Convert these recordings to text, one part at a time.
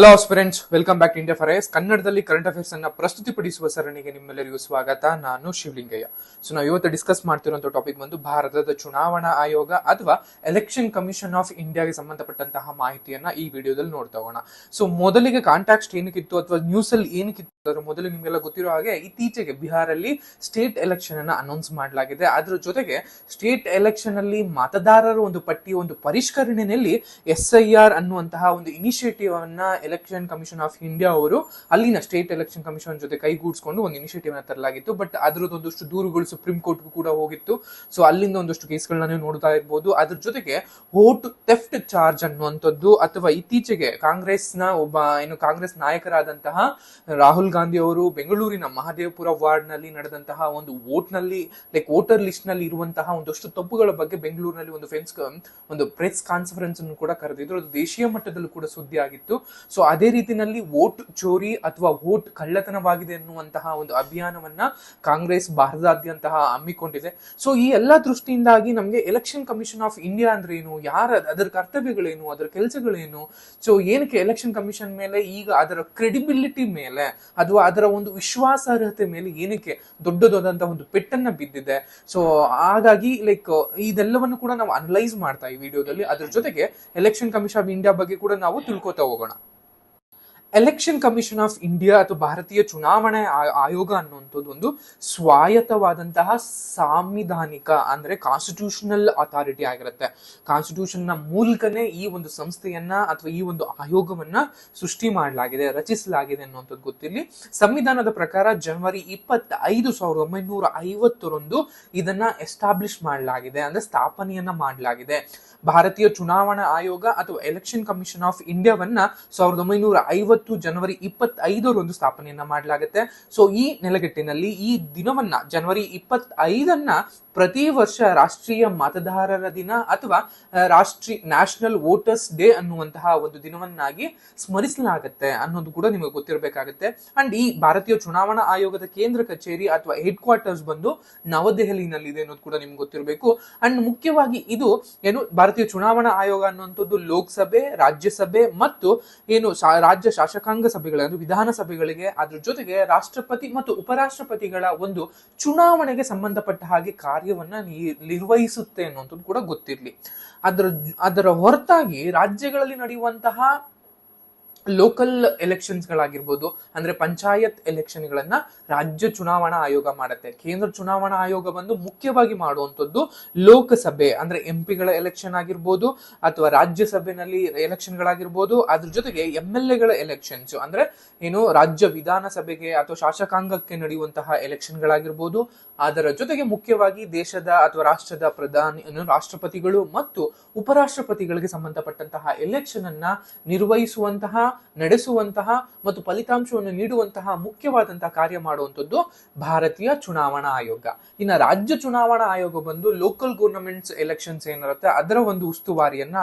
Hello friends welcome back to India ice ಕನ್ನಡದಲ್ಲಿ current affairs ಅನ್ನ ಪ್ರಸ್ತುತಿಪಡಿಸುವ ಸರಣಿಗೆ ನಿಮ್ಮೆಲ್ಲರಿಗೂ ಸ್ವಾಗತ. ನಾನು ಶಿವಲಿಂಗಯ್ಯ. ಸೊ ನಾವು ಇವತ್ತು ಡಿಸ್ಕಸ್ ಮಾಡ್ತಿರುವಂತಹ ಟಾಪಿಕ್ ಬಂದು ಭಾರತದ ಚುನಾವಣಾ ಆಯೋಗ ಅಥವಾ ಎಲೆಕ್ಷನ್ ಕಮಿಷನ್ ಆಫ್ ಇಂಡಿಯಾಗೆ ಸಂಬಂಧಪಟ್ಟಂತಹ ಮಾಹಿತಿಯನ್ನ ಈ ವಿಡಿಯೋದಲ್ಲಿ ನೋಡ್ತಾ ಹೋಗೋಣ. ಸೊ ಮೊದಲಿಗೆ ಕಾಂಟ್ಯಾಕ್ಟ್ ಏನಕ್ಕಿತ್ತು ಅಥವಾ ನ್ಯೂಸ್ ಅಲ್ಲಿ ಏನಕ್ಕಿತ್ತು ಅದರ ಮೊದಲು ನಿಮಗೆಲ್ಲ ಗೊತ್ತಿರೋ ಹಾಗೆ ಇತ್ತೀಚೆಗೆ ಬಿಹಾರಲ್ಲಿ ಸ್ಟೇಟ್ ಎಲೆಕ್ಷನ್ ಅನ್ನ ಅನೌನ್ಸ್ ಮಾಡಲಾಗಿದೆ. ಅದ್ರ ಜೊತೆಗೆ ಸ್ಟೇಟ್ ಎಲೆಕ್ಷನ್ ಅಲ್ಲಿ ಮತದಾರರ ಒಂದು ಪಟ್ಟಿ ಒಂದು ಪರಿಷ್ಕರಣೆಯಲ್ಲಿ ಎಸ್ ಐ ಆರ್ ಅನ್ನುವಂತಹ ಒಂದು ಇನಿಷಿಯೇಟಿವ್ ಅನ್ನ ಎಲೆಕ್ಷನ್ ಕಮಿಷನ್ ಆಫ್ ಇಂಡಿಯಾ ಅವರು ಅಲ್ಲಿನ ಸ್ಟೇಟ್ ಎಲೆಕ್ಷನ್ ಕಮಿಷನ್ ಜೊತೆ ಕೈಗೂಡಿಸಿಕೊಂಡು ಒಂದು ಇನಿಷಿಯೇಟಿವ್ನ ತರಲಾಗಿತ್ತು. ಬಟ್ ಅದರದ್ದು ಒಂದಷ್ಟು ದೂರುಗಳು ಸುಪ್ರೀಂ ಕೋರ್ಟ್ಗೂ ಕೂಡ ಹೋಗಿತ್ತು. ಸೊ ಅಲ್ಲಿಂದ ಒಂದಷ್ಟು ಕೇಸ್ಗಳನ್ನ ನೀವು ನೋಡ್ತಾ ಇರ್ಬೋದು. ಅದ್ರ ಜೊತೆಗೆ ವೋಟ್ ಥೆಫ್ಟ್ ಚಾರ್ಜ್ ಅನ್ನುವಂಥದ್ದು ಅಥವಾ ಇತ್ತೀಚೆಗೆ ಕಾಂಗ್ರೆಸ್ನ ಒಬ್ಬ, ಏನು ಕಾಂಗ್ರೆಸ್ ನಾಯಕರಾದಂತಹ ರಾಹುಲ್ ಗಾಂಧಿ ಅವರು ಬೆಂಗಳೂರಿನ ಮಹದೇವಪುರ ವಾರ್ಡ್ನಲ್ಲಿ ನಡೆದಂತಹ ಒಂದು ವೋಟ್ನಲ್ಲಿ ಲೈಕ್ ವೋಟರ್ ಲಿಸ್ಟ್ನಲ್ಲಿ ಇರುವಂತಹ ಒಂದಷ್ಟು ತಪ್ಪುಗಳ ಬಗ್ಗೆ ಬೆಂಗಳೂರಿನಲ್ಲಿ ಒಂದು ಫೆನ್ಸ್ ಒಂದು ಪ್ರೆಸ್ ಕಾನ್ಫರೆನ್ಸ್ ಅನ್ನು ಕೂಡ ಕರೆದಿದ್ರು. ಅದು ದೇಶೀಯ ಮಟ್ಟದಲ್ಲೂ ಕೂಡ ಸುದ್ದಿ ಆಗಿತ್ತು ಸೊ ಅದೇ ರೀತಿಯಲ್ಲಿ ವೋಟ್ ಚೋರಿ ಅಥವಾ ವೋಟ್ ಕಳ್ಳತನವಾಗಿದೆ ಎನ್ನುವಂತಹ ಒಂದು ಅಭಿಯಾನವನ್ನ ಕಾಂಗ್ರೆಸ್ ಭಾರತದಾದ್ಯಂತ ಹಮ್ಮಿಕೊಂಡಿದೆ. ಸೊ ಈ ಎಲ್ಲಾ ದೃಷ್ಟಿಯಿಂದಾಗಿ ನಮಗೆ ಎಲೆಕ್ಷನ್ ಕಮಿಷನ್ ಆಫ್ ಇಂಡಿಯಾ ಅಂದ್ರೆ ಏನು ಯಾರ, ಅದರ ಕರ್ತವ್ಯಗಳೇನು, ಅದರ ಕೆಲಸಗಳೇನು ಸೊ ಏನಕ್ಕೆ ಎಲೆಕ್ಷನ್ ಕಮಿಷನ್ ಮೇಲೆ, ಈಗ ಅದರ ಕ್ರೆಡಿಬಿಲಿಟಿ ಮೇಲೆ, ಅಥವಾ ಅದರ ಒಂದು ವಿಶ್ವಾಸಾರ್ಹತೆ ಮೇಲೆ ಏನಕ್ಕೆ ದೊಡ್ಡದಾದಂತಹ ಒಂದು ಪೆಟ್ಟನ್ನ ಬಿದ್ದಿದೆ. ಸೊ ಹಾಗಾಗಿ ಲೈಕ್ ಇದೆಲ್ಲವನ್ನು ಕೂಡ ನಾವು ಅನಲೈಸ್ ಮಾಡ್ತಾ ಈ ವಿಡಿಯೋದಲ್ಲಿ. ಅದ್ರ ಜೊತೆಗೆ ಎಲೆಕ್ಷನ್ ಕಮಿಷನ್ ಆಫ್ ಇಂಡಿಯಾ ಬಗ್ಗೆ ಕೂಡ ನಾವು ತಿಳ್ಕೊತಾ ಹೋಗೋಣ. ಎಲೆಕ್ಷನ್ ಕಮಿಷನ್ ಆಫ್ ಇಂಡಿಯಾ ಅಥವಾ ಭಾರತೀಯ ಚುನಾವಣೆ ಆಯೋಗ ಅನ್ನುವಂಥದ್ದು ಒಂದು ಸ್ವಾಯತ್ತವಾದಂತಹ ಸಾಂವಿಧಾನಿಕ ಅಂದ್ರೆ ಕಾನ್ಸ್ಟಿಟ್ಯೂಷನಲ್ ಅಥಾರಿಟಿ ಆಗಿರುತ್ತೆ. ಕಾನ್ಸ್ಟಿಟ್ಯೂಷನ್ನ ಮೂಲಕನೇ ಈ ಒಂದು ಸಂಸ್ಥೆಯನ್ನ ಅಥವಾ ಈ ಒಂದು ಆಯೋಗವನ್ನ ಸೃಷ್ಟಿ ಮಾಡಲಾಗಿದೆ, ರಚಿಸಲಾಗಿದೆ ಅನ್ನುವಂಥದ್ದು ಗೊತ್ತಿರಲಿ. ಸಂವಿಧಾನದ ಪ್ರಕಾರ ಜನವರಿ ಇಪ್ಪತ್ತೈದು ಸಾವಿರದ ಒಂಬೈನೂರ ಐವತ್ತರಂದು ಇದನ್ನ ಎಸ್ಟಾಬ್ಲಿಷ್ ಮಾಡಲಾಗಿದೆ, ಅಂದ್ರೆ ಸ್ಥಾಪನೆಯನ್ನ ಮಾಡಲಾಗಿದೆ. ಭಾರತೀಯ ಚುನಾವಣಾ ಆಯೋಗ ಅಥವಾ ಎಲೆಕ್ಷನ್ ಕಮಿಷನ್ ಆಫ್ ಇಂಡಿಯಾವನ್ನ ಸಾವಿರದ ಒಂಬೈನೂರ ಐವತ್ತು ಜನವರಿ ಇಪ್ಪತ್ತೈದರಂದು ಸ್ಥಾಪನೆಯನ್ನ ಮಾಡಲಾಗುತ್ತೆ. ಸೊ ಈ ನೆಲೆಗಟ್ಟಿನಲ್ಲಿ ಈ ದಿನವನ್ನ ಜನವರಿ ಇಪ್ಪತ್ತೈದನ್ನ ಪ್ರತಿ ವರ್ಷ ರಾಷ್ಟ್ರೀಯ ಮತದಾರರ ದಿನ ಅಥವಾ ರಾಷ್ಟ್ರೀಯ ನ್ಯಾಷನಲ್ ವೋಟರ್ಸ್ ಡೇ ಅನ್ನುವಂತಹ ಒಂದು ದಿನವನ್ನಾಗಿ ಸ್ಮರಿಸಲಾಗುತ್ತೆ ಅನ್ನೋದು ಕೂಡ ನಿಮಗೆ ಗೊತ್ತಿರಬೇಕಾಗುತ್ತೆ. ಅಂಡ್ ಈ ಭಾರತೀಯ ಚುನಾವಣಾ ಆಯೋಗದ ಕೇಂದ್ರ ಕಚೇರಿ ಅಥವಾ ಹೆಡ್ ಕ್ವಾರ್ಟರ್ಸ್ ಬಂದು ನವದೆಹಲಿನಲ್ಲಿದೆ ಅನ್ನೋದು ಕೂಡ ನಿಮ್ಗೆ ಗೊತ್ತಿರಬೇಕು. ಅಂಡ್ ಮುಖ್ಯವಾಗಿ ಇದು ಏನು ಭಾರತೀಯ ಚುನಾವಣಾ ಆಯೋಗ ಅನ್ನುವಂಥದ್ದು ಲೋಕಸಭೆ, ರಾಜ್ಯಸಭೆ ಮತ್ತು ಏನು ರಾಜ್ಯ ಶಾಸಕಾಂಗ ಸಭೆಗಳ ವಿಧಾನಸಭೆಗಳಿಗೆ ಅದ್ರ ಜೊತೆಗೆ ರಾಷ್ಟ್ರಪತಿ ಮತ್ತು ಉಪರಾಷ್ಟ್ರಪತಿಗಳ ಒಂದು ಚುನಾವಣೆಗೆ ಸಂಬಂಧಪಟ್ಟ ಹಾಗೆ ಕಾರ್ಯವನ್ನ ನಿರ್ವಹಿಸುತ್ತೆ ಅನ್ನುವಂಥದ್ದು ಕೂಡ ಗೊತ್ತಿರಲಿ. ಅದರ ಅದರ ಹೊರತಾಗಿ ರಾಜ್ಯಗಳಲ್ಲಿ ನಡೆಯುವಂತಹ ಲೋಕಲ್ ಎಲೆಕ್ಷನ್ಸ್ ಗಳಾಗಿರ್ಬೋದು ಅಂದ್ರೆ ಪಂಚಾಯತ್ ಎಲೆಕ್ಷನ್ ಗಳನ್ನ ರಾಜ್ಯ ಚುನಾವಣಾ ಆಯೋಗ ಮಾಡುತ್ತೆ. ಕೇಂದ್ರ ಚುನಾವಣಾ ಆಯೋಗ ಬಂದು ಮುಖ್ಯವಾಗಿ ಮಾಡುವಂಥದ್ದು ಲೋಕಸಭೆ, ಅಂದ್ರೆ ಎಂ ಪಿಗಳ ಎಲೆಕ್ಷನ್ ಆಗಿರ್ಬೋದು, ಅಥವಾ ರಾಜ್ಯಸಭೆನಲ್ಲಿ ಎಲೆಕ್ಷನ್ ಗಳಾಗಿರ್ಬೋದು ಅದ್ರ ಜೊತೆಗೆ ಎಂ ಎಲ್ ಎಗಳ ಎಲೆಕ್ಷನ್ಸ್ ಅಂದ್ರೆ ಏನು ರಾಜ್ಯ ವಿಧಾನಸಭೆಗೆ ಅಥವಾ ಶಾಸಕಾಂಗಕ್ಕೆ ನಡೆಯುವಂತಹ ಎಲೆಕ್ಷನ್ ಗಳಾಗಿರ್ಬೋದು ಅದರ ಜೊತೆಗೆ ಮುಖ್ಯವಾಗಿ ದೇಶದ ಅಥವಾ ರಾಷ್ಟ್ರದ ಪ್ರಧಾನಿ ರಾಷ್ಟ್ರಪತಿಗಳು ಮತ್ತು ಉಪರಾಷ್ಟ್ರಪತಿಗಳಿಗೆ ಸಂಬಂಧಪಟ್ಟಂತಹ ಎಲೆಕ್ಷನ್ ಅನ್ನ ನಿರ್ವಹಿಸುವಂತಹ, ನಡೆಸುವಂತಹ ಮತ್ತು ಫಲಿತಾಂಶವನ್ನು ನೀಡುವಂತಹ ಮುಖ್ಯವಾದಂತಹ ಕಾರ್ಯ ಮಾಡುವಂಥದ್ದು ಭಾರತೀಯ ಚುನಾವಣಾ ಆಯೋಗ. ಇನ್ನು ರಾಜ್ಯ ಚುನಾವಣಾ ಆಯೋಗ ಬಂದು ಲೋಕಲ್ ಗವರ್ನಮೆಂಟ್ಸ್ ಎಲೆಕ್ಷನ್ಸ್ ಏನಿರುತ್ತೆ, ಅದರ ಒಂದು ಉಸ್ತುವಾರಿಯನ್ನ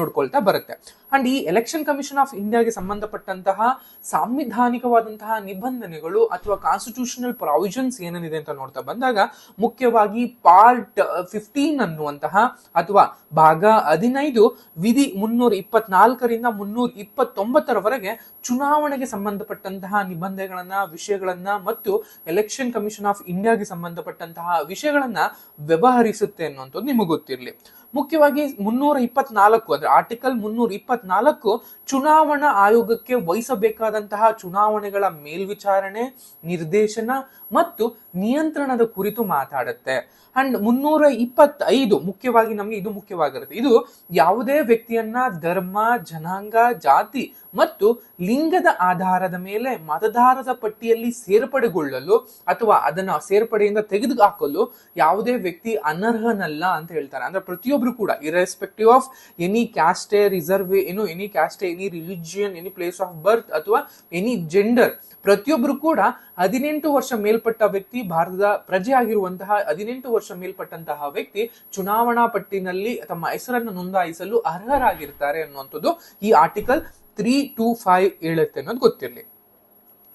ನೋಡ್ಕೊಳ್ತಾ ಬರುತ್ತೆ. ಅಂಡ್ ಈ ಎಲೆಕ್ಷನ್ ಕಮಿಷನ್ ಆಫ್ ಇಂಡಿಯಾಗೆ ಸಂಬಂಧಪಟ್ಟಂತಹ ಸಾಂವಿಧಾನಿಕವಾದಂತಹ ನಿಬಂಧನೆಗಳು ಅಥವಾ ಕಾನ್ಸ್ಟಿಟ್ಯೂಷನಲ್ ಪ್ರಾವಿಷನ್ಸ್ ಏನೇನಿದೆ ಅಂತ ನೋಡ್ತಾ ಬಂದಾಗ, ಮುಖ್ಯವಾಗಿ ಪಾರ್ಟ್ ಫಿಫ್ಟೀನ್ ಅನ್ನುವಂತಹ ಅಥವಾ ಭಾಗ ಹದಿನೈದು, ವಿಧಿ ಮುನ್ನೂರ ಇಪ್ಪತ್ನಾಲ್ಕರಿಂದ ಮುನ್ನೂರ ಇಪ್ಪತ್ತೊಂಬತ್ತರವರೆಗೆ ಚುನಾವಣೆಗೆ ಸಂಬಂಧಪಟ್ಟಂತಹ ನಿಬಂಧನೆಗಳನ್ನ, ವಿಷಯಗಳನ್ನ ಮತ್ತು ಎಲೆಕ್ಷನ್ ಕಮಿಷನ್ ಆಫ್ ಇಂಡಿಯಾಗೆ ಸಂಬಂಧಪಟ್ಟಂತಹ ವಿಷಯಗಳನ್ನ ವ್ಯವಹರಿಸುತ್ತೆ ಅನ್ನುವಂಥದ್ದು ನಿಮಗೆ ಗೊತ್ತಿರಲಿ. ಮುಖ್ಯವಾಗಿ ಮುನ್ನೂರ ಇಪ್ಪತ್ನಾಲ್ಕು ಅಂದ್ರೆ ಆರ್ಟಿಕಲ್ ಮುನ್ನೂರ ಇಪ್ಪತ್ನಾಲ್ಕು ಚುನಾವಣಾ ಆಯೋಗಕ್ಕೆ ವಹಿಸಬೇಕಾದಂತಹ ಚುನಾವಣೆಗಳ ಮೇಲ್ವಿಚಾರಣೆ, ನಿರ್ದೇಶನ ಮತ್ತು ನಿಯಂತ್ರಣದ ಕುರಿತು ಮಾತಾಡುತ್ತೆ. ಅಂಡ್ ಮುನ್ನೂರ ಇಪ್ಪತ್ತೈದು ಮುಖ್ಯವಾಗಿ ನಮಗೆ ಇದು ಮುಖ್ಯವಾಗಿರುತ್ತೆ. ಇದು ಯಾವುದೇ ವ್ಯಕ್ತಿಯನ್ನ ಧರ್ಮ, ಜನಾಂಗ, ಜಾತಿ ಮತ್ತು ಲಿಂಗದ ಆಧಾರದ ಮೇಲೆ ಮತದಾರರ ಪಟ್ಟಿಯಲ್ಲಿ ಸೇರ್ಪಡೆಗೊಳ್ಳಲು ಅಥವಾ ಅದನ್ನು ಸೇರ್ಪಡೆಯಿಂದ ತೆಗೆದು ಹಾಕಲು ಯಾವುದೇ ವ್ಯಕ್ತಿ ಅನರ್ಹನಲ್ಲ ಅಂತ ಹೇಳ್ತಾರೆ. ಅಂದ್ರೆ ಪ್ರತಿಯೊಬ್ರು ಕೂಡ irrespective of any caste reserve ಏನು any caste any religion any place of birth ಅಥವಾ ಎನಿ ಜೆಂಡರ್ ಪ್ರತಿಯೊಬ್ರು ಕೂಡ ಹದಿನೆಂಟು ವರ್ಷ ಮೇಲ್ಪಟ್ಟ ವ್ಯಕ್ತಿ, ಭಾರತದ ಪ್ರಜೆ ಆಗಿರುವಂತಹ ಹದಿನೆಂಟು ವರ್ಷ ಮೇಲ್ಪಟ್ಟಂತಹ ವ್ಯಕ್ತಿ ಚುನಾವಣಾ ಪಟ್ಟಿನಲ್ಲಿ ತಮ್ಮ ಹೆಸರನ್ನು ನೋಂದಾಯಿಸಲು ಅರ್ಹರಾಗಿರ್ತಾರೆ ಅನ್ನುವಂಥದ್ದು ಈ ಆರ್ಟಿಕಲ್ ತ್ರೀ ಟು ಫೈವ್ ಹೇಳುತ್ತೆ ಅನ್ನೋದು ಗೊತ್ತಿರಲಿ.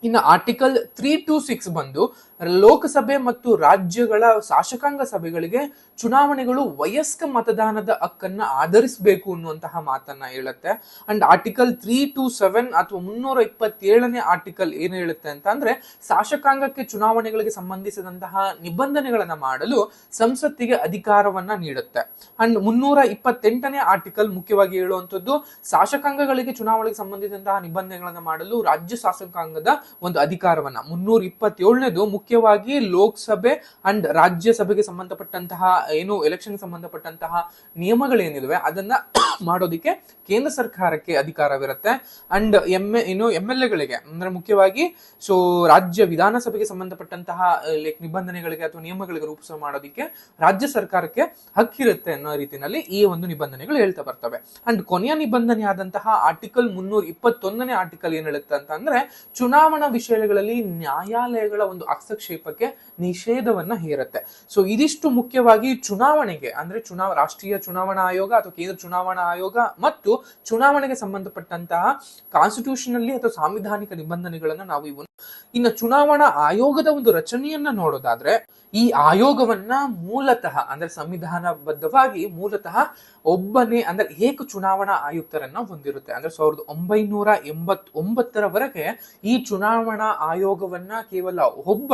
ಇನ್ನು ಆರ್ಟಿಕಲ್ ತ್ರೀ ಟು ಸಿಕ್ಸ್ ಬಂದು ಲೋಕಸಭೆ ಮತ್ತು ರಾಜ್ಯಗಳ ಶಾಸಕಾಂಗ ಸಭೆಗಳಿಗೆ ಚುನಾವಣೆಗಳು ವಯಸ್ಕ ಮತದಾನದ ಹಕ್ಕನ್ನ ಆಧರಿಸಬೇಕು ಅನ್ನುವಂತಹ ಮಾತನ್ನ ಹೇಳುತ್ತೆ. And article three two seven ಅಥವಾ ಮುನ್ನೂರ ಇಪ್ಪತ್ತೇಳನೇ ಆರ್ಟಿಕಲ್ ಏನು ಹೇಳುತ್ತೆ ಅಂತ ಅಂದ್ರೆ ಶಾಸಕಾಂಗಕ್ಕೆ ಚುನಾವಣೆಗಳಿಗೆ ಸಂಬಂಧಿಸಿದಂತಹ ನಿಬಂಧನೆಗಳನ್ನ ಮಾಡಲು ಸಂಸತ್ತಿಗೆ ಅಧಿಕಾರವನ್ನ ನೀಡುತ್ತೆ. ಅಂಡ್ ಮುನ್ನೂರ ಇಪ್ಪತ್ತೆಂಟನೇ ಆರ್ಟಿಕಲ್ ಮುಖ್ಯವಾಗಿ ಹೇಳುವಂತದ್ದು ಶಾಸಕಾಂಗಗಳಿಗೆ ಚುನಾವಣೆಗೆ ಸಂಬಂಧಿಸಿದಂತಹ ನಿಬಂಧನೆಗಳನ್ನ ಮಾಡಲು ರಾಜ್ಯ ಶಾಸಕಾಂಗದ ಒಂದು ಅಧಿಕಾರವನ್ನ. ಮುನ್ನೂರ ಇಪ್ಪತ್ತೇಳನೇದು ಮುಖ್ಯವಾಗಿ ಲೋಕಸಭೆ ಅಂಡ್ ರಾಜ್ಯಸಭೆಗೆ ಸಂಬಂಧಪಟ್ಟಂತಹ, ಏನು ಎಲೆಕ್ಷನ್ ಸಂಬಂಧಪಟ್ಟಂತಹ ನಿಯಮಗಳೇನಿದಾವೆ ಅದನ್ನ ಮಾಡೋದಿಕ್ಕೆ ಕೇಂದ್ರ ಸರ್ಕಾರಕ್ಕೆ ಅಧಿಕಾರವಿರುತ್ತೆ. ಅಂಡ್ ಎಂ ಏನು ಎಂ ಎಲ್ ಎಗಳಿಗೆ ಅಂದ್ರೆ ಮುಖ್ಯವಾಗಿ ಸೊ ರಾಜ್ಯ ವಿಧಾನಸಭೆಗೆ ಸಂಬಂಧಪಟ್ಟಂತಹ ಲೈಕ್ ನಿಬಂಧನೆಗಳಿಗೆ ಅಥವಾ ನಿಯಮಗಳಿಗೆ ರೂಪಿಸ ಮಾಡೋದಿಕ್ಕೆ ರಾಜ್ಯ ಸರ್ಕಾರಕ್ಕೆ ಹಕ್ಕಿರುತ್ತೆ ಅನ್ನೋ ರೀತಿಯಲ್ಲಿ ಈ ಒಂದು ನಿಬಂಧನೆಗಳು ಹೇಳ್ತಾ ಬರ್ತವೆ. ಅಂಡ್ ಕೊನೆಯ ನಿಬಂಧನೆ ಆದಂತಹ ಆರ್ಟಿಕಲ್ ಮುನ್ನೂರ ಇಪ್ಪತ್ತೊಂದನೇ ಆರ್ಟಿಕಲ್ ಏನ್ ಹೇಳುತ್ತೆ ಅಂತ ಅಂದ್ರೆ, ಚುನಾವಣಾ ವಿಷಯಗಳಲ್ಲಿ ನ್ಯಾಯಾಲಯಗಳ ಒಂದು ಹಸ್ತಕ್ಷೇಪಕ್ಕೆ ನಿಷೇಧವನ್ನ ಹೇರತ್ತೆ. ಸೊ ಇದಿಷ್ಟು ಮುಖ್ಯವಾಗಿ ಚುನಾವಣೆಗೆ, ಅಂದ್ರೆ ಚುನಾವ, ರಾಷ್ಟ್ರೀಯ ಚುನಾವಣಾ ಆಯೋಗ ಅಥವಾ ಕೇಂದ್ರ ಚುನಾವಣಾ ಆಯೋಗ ಮತ್ತು ಚುನಾವಣೆಗೆ ಸಂಬಂಧಪಟ್ಟಂತಹ ಕಾನ್ಸ್ಟಿಟ್ಯೂಷನಲ್ಲಿ ಅಥವಾ ಸಾಂವಿಧಾನಿಕ ನಿಬಂಧನೆಗಳನ್ನ ನಾವು ಇವನು ಇನ್ನು ಚುನಾವಣಾ ಆಯೋಗದ ಒಂದು ರಚನೆಯನ್ನ ನೋಡೋದಾದ್ರೆ, ಈ ಆಯೋಗವನ್ನ ಮೂಲತಃ, ಅಂದ್ರೆ ಸಂವಿಧಾನಬದ್ಧವಾಗಿ ಮೂಲತಃ ಒಬ್ಬನೇ, ಅಂದ್ರೆ ಏಕ ಚುನಾವಣಾ ಆಯುಕ್ತರನ್ನ ಹೊಂದಿರುತ್ತೆ. ಅಂದ್ರೆ ಸಾವಿರದ ಒಂಬೈನೂರ ಎಂಬತ್ ಒಂಬತ್ತರವರೆಗೆ ಈ ಚುನಾವಣಾ ಆಯೋಗವನ್ನ ಕೇವಲ ಒಬ್ಬ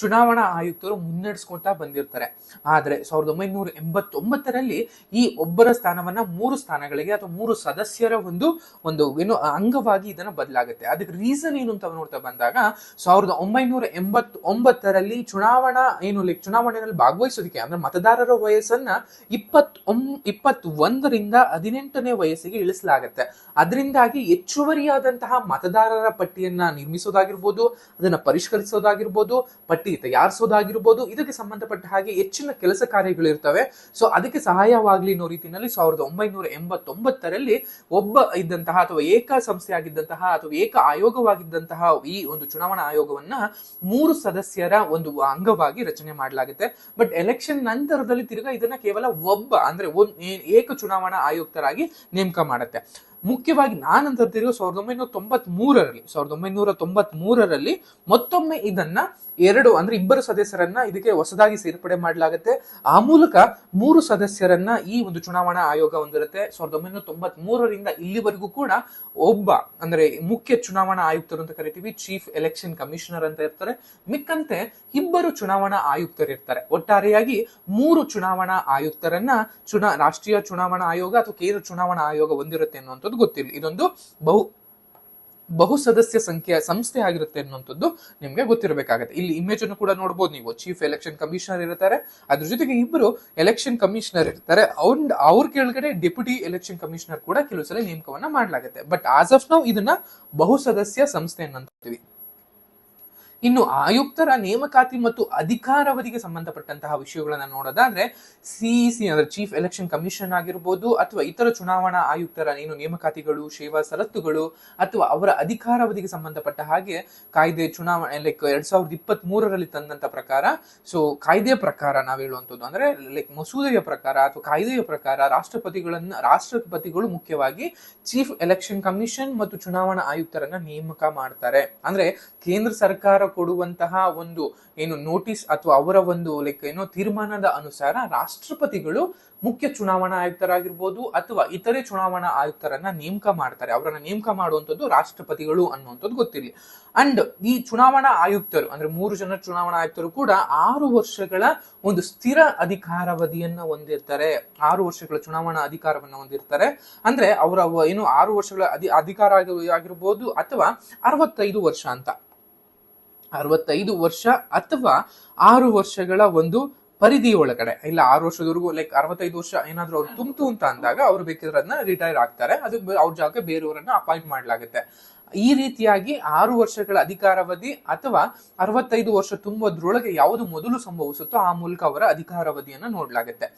ಚುನಾವಣಾ ಆಯುಕ್ತರು ಮುನ್ನಡೆಸ್ಕೊತಾ ಬಂದಿರ್ತಾರೆ. ಆದ್ರೆ ಸಾವಿರದ ಒಂಬೈನೂರ ಎಂಬತ್ತೊಂಬತ್ತರಲ್ಲಿ ಈ ಒಬ್ಬರ ಸ್ಥಾನವನ್ನ ಮೂರು ಸ್ಥಾನಗಳಿಗೆ ಅಥವಾ ಮೂರು ಸದಸ್ಯರ ಒಂದು ಒಂದು ಏನು ಅಂಗವಾಗಿ ಇದನ್ನ ಬದಲಾಗುತ್ತೆ. ಅದಕ್ಕೆ ರೀಸನ್ ಏನು ಅಂತ ನೋಡ್ತಾ ಬಂದಾಗ ಸಾವಿರದ ಒಂಬೈನೂರ ಎಂಬತ್ತೊಂಬತ್ತರಲ್ಲಿ ಚುನಾವಣಾ ಏನು ಲೈಕ್ ಚುನಾವಣೆಯಲ್ಲಿ ಭಾಗವಹಿಸೋದಕ್ಕೆ ಅಂದ್ರೆ ಮತದಾರರ ವಯಸ್ಸನ್ನ ಇಪ್ಪತ್ ಒಂ ಇಪ್ಪತ್ ಒಂದರಿಂದ ಹದಿನೆಂಟನೇ ವಯಸ್ಸಿಗೆ ಇಳಿಸಲಾಗುತ್ತೆ. ಅದರಿಂದಾಗಿ ಹೆಚ್ಚುವರಿಯಾದಂತಹ ಮತದಾರರ ಪಟ್ಟಿಯನ್ನ ನಿರ್ಮಿಸೋದಾಗಿರ್ಬೋದು, ಅದನ್ನ ಪರಿಷ್ಕರಿಸೋದಾಗಿರ್ಬೋದು, ಪಟ್ಟಿ ತಯಾರಿಸೋದಾಗಿರ್ಬೋದು ಇದಕ್ಕೆ ಸಂಬಂಧಪಟ್ಟ ಹಾಗೆ ಹೆಚ್ಚಿನ ಕೆಲಸ ಕಾರ್ಯಗಳು ಇರ್ತವೆ ಸೊ ಅದಕ್ಕೆ ಸಹಾಯವಾಗಲಿ ಅನ್ನೋ ರೀತಿಯಲ್ಲಿ ಸಾವಿರದ ಒಂಬೈನೂರ ಎಂಬತ್ತೊಂಬತ್ತರಲ್ಲಿ ಒಬ್ಬ ಇದ್ದಂತಹ ಅಥವಾ ಏಕ ಸಂಸ್ಥೆ ಆಗಿದ್ದಂತಹ ಅಥವಾ ಏಕ ಆಯೋಗವಾಗಿದ್ದಂತಹ ಈ ಒಂದು ಚುನಾವಣಾ ಆಯೋಗವನ್ನ ಮೂರು ಸದಸ್ಯರ ಒಂದು ಅಂಗವಾಗಿ ರಚನೆ ಮಾಡಲಾಗುತ್ತೆ. ಬಟ್ ಎಲೆಕ್ಷನ್ ನಂತರದಲ್ಲಿ ತಿರ್ಗಾ ಇದನ್ನ ಕೇವಲ ಒಬ್ಬ, ಅಂದ್ರೆ ಏಕ ಚುನಾವಣಾ ಆಯುಕ್ತರಾಗಿ ನೇಮಕ ಮಾಡುತ್ತೆ. ಮುಖ್ಯವಾಗಿ ನಾನು ತಿರುಗಿ ಸಾವಿರದ ಒಂಬೈನೂರ ತೊಂಬತ್ ಮೂರರಲ್ಲಿ ಸಾವಿರದ ಒಂಬೈನೂರ ತೊಂಬತ್ ಮೂರರಲ್ಲಿ ಮತ್ತೊಮ್ಮೆ ಇದನ್ನ ಎರಡು ಅಂದ್ರೆ ಇಬ್ಬರು ಸದಸ್ಯರನ್ನ ಇದಕ್ಕೆ ಹೊಸದಾಗಿ ಸೇರ್ಪಡೆ ಮಾಡಲಾಗುತ್ತೆ. ಆ ಮೂಲಕ ಮೂರು ಸದಸ್ಯರನ್ನ ಈ ಒಂದು ಚುನಾವಣಾ ಆಯೋಗ ಹೊಂದಿರುತ್ತೆ. ಸಾವಿರದ ಒಂಬೈನೂರ ತೊಂಬತ್ ಮೂರರಿಂದ ಇಲ್ಲಿವರೆಗೂ ಕೂಡ ಒಬ್ಬ ಅಂದ್ರೆ ಮುಖ್ಯ ಚುನಾವಣಾ ಆಯುಕ್ತರು ಅಂತ ಕರಿತೀವಿ ಚೀಫ್ ಎಲೆಕ್ಷನ್ ಕಮಿಷನರ್ ಅಂತ ಇರ್ತಾರೆ. ಮಿಕ್ಕಂತೆ ಇಬ್ಬರು ಚುನಾವಣಾ ಆಯುಕ್ತರು ಇರ್ತಾರೆ. ಒಟ್ಟಾರೆಯಾಗಿ ಮೂರು ಚುನಾವಣಾ ಆಯುಕ್ತರನ್ನ ಚುನಾ ರಾಷ್ಟ್ರೀಯ ಚುನಾವಣಾ ಆಯೋಗ ಅಥವಾ ಕೇಂದ್ರ ಚುನಾವಣಾ ಆಯೋಗ ಹೊಂದಿರುತ್ತೆ ಅನ್ನುವಂಥದ್ದು ಗೊತ್ತಿಲ್ಲ ಇದೊಂದು ಬಹು ಬಹು ಸದಸ್ಯ ಸಂಖ್ಯೆಯ ಸಂಸ್ಥೆ ಆಗಿರುತ್ತೆ ಅನ್ನುವಂಥದ್ದು ನಿಮಗೆ ಗೊತ್ತಿರಬೇಕಾಗುತ್ತೆ. ಇಲ್ಲಿ ಇಮೇಜ್ ಅನ್ನು ಕೂಡ ನೋಡಬಹುದು ನೀವು. ಚೀಫ್ ಎಲೆಕ್ಷನ್ ಕಮಿಷನರ್ ಇರ್ತಾರೆ. ಅದ್ರ ಜೊತೆಗೆ ಇಬ್ಬರು ಎಲೆಕ್ಷನ್ ಕಮಿಷನರ್ ಇರ್ತಾರೆ. ಅವ್ರ ಅವ್ರ ಕೆಳಗಡೆ ಡೆಪ್ಯೂಟಿ ಎಲೆಕ್ಷನ್ ಕಮಿಷನರ್ ಕೂಡ ಕೆಲವು ಸಲ ನೇಮಕವನ್ನ ಮಾಡಲಾಗುತ್ತೆ. ಬಟ್ ಆಸ್ ಆಫ್ ನಾವು ಇದನ್ನ ಬಹು ಸದಸ್ಯ ಸಂಸ್ಥೆ ಅನ್ನಂತೀವಿ. ಇನ್ನು ಆಯುಕ್ತರ ನೇಮಕಾತಿ ಮತ್ತು ಅಧಿಕಾರವಧಿಗೆ ಸಂಬಂಧಪಟ್ಟಂತಹ ವಿಷಯಗಳನ್ನ ನೋಡೋದಾದ್ರೆ ಸಿಇಸಿ ಅಂದ್ರೆ ಚೀಫ್ ಎಲೆಕ್ಷನ್ ಕಮಿಷನ್ ಆಗಿರ್ಬೋದು ಅಥವಾ ಇತರ ಚುನಾವಣಾ ಆಯುಕ್ತರ ಏನು ನೇಮಕಾತಿಗಳು, ಸೇವಾ ಸರತ್ತುಗಳು ಅಥವಾ ಅವರ ಅಧಿಕಾರಾವಧಿಗೆ ಸಂಬಂಧಪಟ್ಟ ಹಾಗೆ ಕಾಯ್ದೆ ಚುನಾವಣೆ ಲೈಕ್ ಎರಡ್ ಸಾವಿರದ ಇಪ್ಪತ್ತ್ ಮೂರರಲ್ಲಿ ತಂದಂತ ಪ್ರಕಾರ ಸೊ ಕಾಯ್ದೆಯ ಪ್ರಕಾರ ನಾವು ಹೇಳುವಂಥದ್ದು ಅಂದ್ರೆ ಲೈಕ್ ಮಸೂದೆಯ ಪ್ರಕಾರ ಅಥವಾ ಕಾಯ್ದೆಯ ಪ್ರಕಾರ ರಾಷ್ಟ್ರಪತಿಗಳನ್ನ, ರಾಷ್ಟ್ರಪತಿಗಳು ಮುಖ್ಯವಾಗಿ ಚೀಫ್ ಎಲೆಕ್ಷನ್ ಕಮಿಷನ್ ಮತ್ತು ಚುನಾವಣಾ ಆಯುಕ್ತರನ್ನ ನೇಮಕ ಮಾಡ್ತಾರೆ. ಅಂದ್ರೆ ಕೇಂದ್ರ ಸರ್ಕಾರ ಕೊಡುವಂತಹ ಒಂದು ಏನು ನೋಟಿಸ್ ಅಥವಾ ಅವರ ಒಂದು ಲೈಕ್ ಏನೋ ತೀರ್ಮಾನದ ಅನುಸಾರ ರಾಷ್ಟ್ರಪತಿಗಳು ಮುಖ್ಯ ಚುನಾವಣಾ ಆಯುಕ್ತರಾಗಿರ್ಬೋದು ಅಥವಾ ಇತರೆ ಚುನಾವಣಾ ಆಯುಕ್ತರನ್ನ ನೇಮಕ ಮಾಡ್ತಾರೆ. ಅವರನ್ನ ನೇಮಕ ಮಾಡುವಂಥದ್ದು ರಾಷ್ಟ್ರಪತಿಗಳು ಅನ್ನುವಂಥದ್ದು ಗೊತ್ತಿರಲಿ. ಅಂಡ್ ಈ ಚುನಾವಣಾ ಆಯುಕ್ತರು, ಅಂದ್ರೆ ಮೂರು ಜನ ಚುನಾವಣಾ ಆಯುಕ್ತರು ಕೂಡ ಆರು ವರ್ಷಗಳ ಒಂದು ಸ್ಥಿರ ಅಧಿಕಾರಾವಧಿಯನ್ನ ಹೊಂದಿರ್ತಾರೆ. ಆರು ವರ್ಷಗಳ ಚುನಾವಣಾ ಅಧಿಕಾರವನ್ನ ಹೊಂದಿರ್ತಾರೆ. ಅಂದ್ರೆ ಅವರ ಏನು ಆರು ವರ್ಷಗಳ ಅಧಿ, ಅಧಿಕಾರ ಆಗಿ- ಆಗಿರ್ಬೋದು ಅಥವಾ ಅರವತ್ತೈದು ವರ್ಷ ಅಂತ. ಅರವತ್ತೈದು ವರ್ಷ ಅಥವಾ ಆರು ವರ್ಷಗಳ ಒಂದು ಪರಿಧಿ ಒಳಗಡೆ. ಇಲ್ಲ, ಆರು ವರ್ಷದವರೆಗೂ ಲೈಕ್ ಅರವತ್ತೈದು ವರ್ಷ ಏನಾದರೂ ಅವ್ರು ತುಂಬ್ತು ಅಂತ ಅಂದಾಗ ಅವ್ರು ಬೇಕಿದ್ರೆ ರಿಟೈರ್ ಆಗ್ತಾರೆ. ಅದಕ್ಕೆ ಅವ್ರ ಜಾಗ ಬೇರೆಯವರನ್ನ ಅಪಾಯಿಂಟ್ ಮಾಡಲಾಗುತ್ತೆ. ಈ ರೀತಿಯಾಗಿ ಆರು ವರ್ಷಗಳ ಅಧಿಕಾರಾವಧಿ ಅಥವಾ ಅರವತ್ತೈದು ವರ್ಷ ತುಂಬೋದ್ರೊಳಗೆ ಯಾವುದು ಮೊದಲು ಸಂಭವಿಸುತ್ತೋ ಆ ಮೂಲಕ ಅವರ ಅಧಿಕಾರಾವಧಿಯನ್ನು ನೋಡಲಾಗುತ್ತೆ.